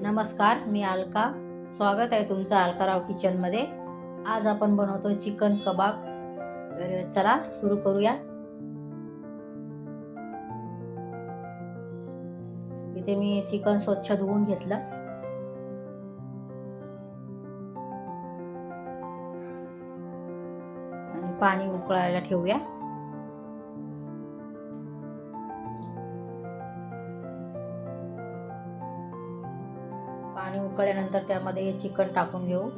नमस्कार मी अलका स्वागत आहे तुमचं अलकाराव किचनमध्ये आज आपण बनवतो चिकन कबाब. तर चला सुरू करूया. इथे मी चिकन स्वच्छ धुवून घेतलं. आणि पाणी उकळायला ठेवूया. उकळल्यानंतर त्यामध्ये हे चिकन टाकून घेऊ.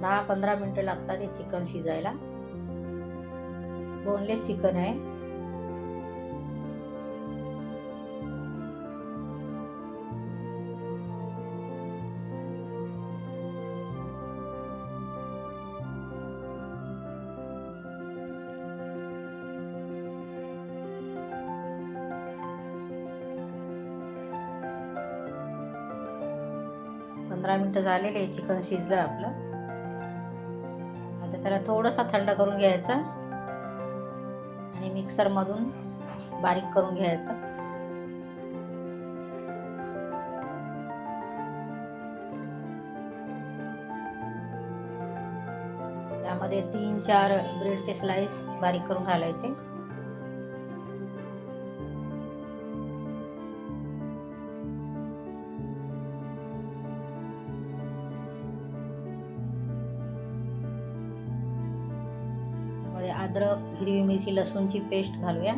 दहा पंधरा मिनटं लागतात हे चिकन शिजायला. बोनलेस चिकन आहे. पंधरा मिनटं झालेले आहे चिकन शिजलं आपलं. आता त्याला थोडंसं थंड करून घ्यायचं. आणि मिक्सरमधून बारीक करून घ्यायचं. त्यामध्ये तीन चार ब्रेडचे स्लाइस बारीक करून घालायचे. अद्रक हिरवी मिरची लसूणची पेस्ट घालूया.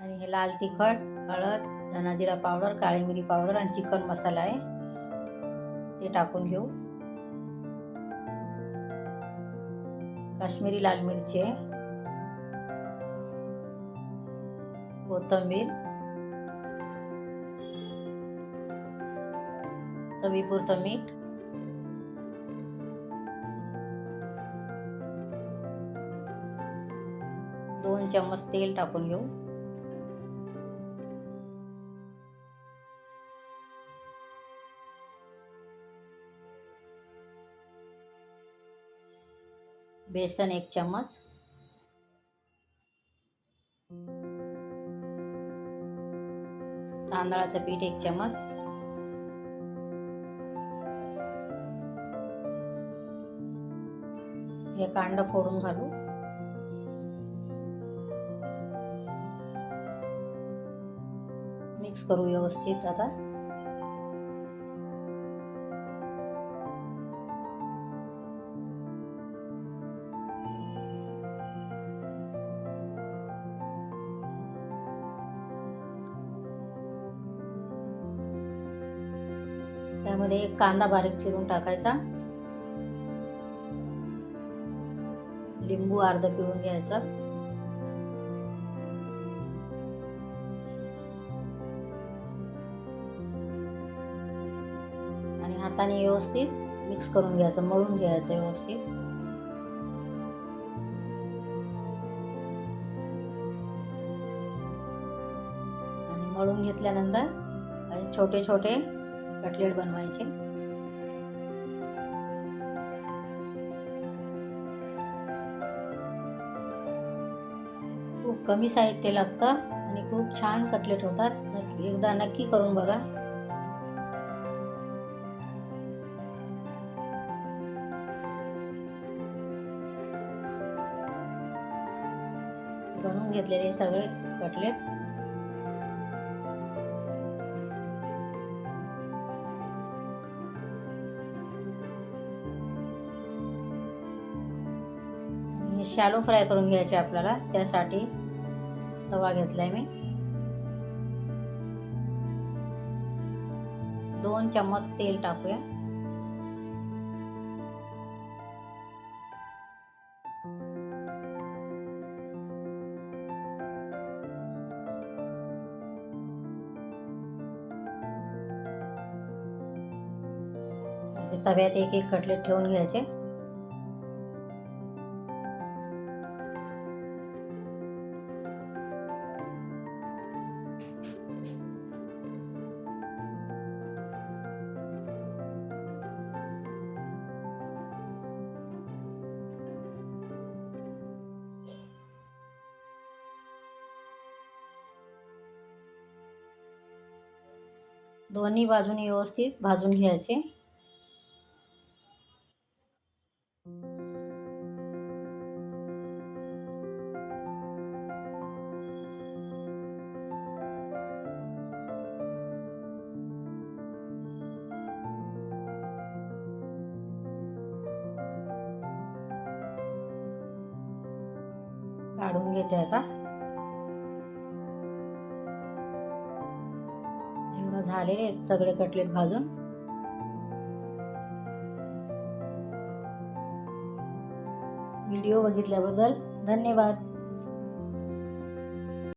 आणि हे लाल तिखट हळद धनाजिरा पावडर काळी मिरी पावडर आणि चिकन मसाला आहे. ते टाकून घेऊ. काश्मीरी लाल मिरची आहे. कोथंबीर. चवीपुरतं मीठ. चम्मच तेल टाकून घेऊ. बेसन एक चम्मच. तांदळाचं पीठ एक चम्मच. हे कांड फोडून घालू. मिक्स करू व्यवस्थित आता. त्यामध्ये एक कांदा बारीक चिरून टाकायचा. लिंबू अर्ध पिळून घ्यायचा. हाताने व्यवस्थित मिक्स करून घ्यायचं मळून घ्यायचं व्यवस्थित. आणि मळून घेतल्यानंतर असे छोटे छोटे कटलेट बनवायचे. खूप कमी साहित्य लागतं आणि खूप छान कटलेट होतात. नक्की एकदा नक्की करून बघा. बनवून घेतलेले सगळे कटलेट आणि शॅलो फ्राय करून घ्यायचे आपल्याला त्यासाठी तवा घेतलाय मी. दोन चम्मच तेल टाकूया. तव्यात एक एक कटलेट ठेवून घ्यायचे. दोन्ही बाजूने व्यवस्थित भाजून घ्यायचे. काढून घेते आता. एवढं झालेले आहेत सगळे कटलेट भाजून. व्हिडिओ बघितल्याबद्दल धन्यवाद.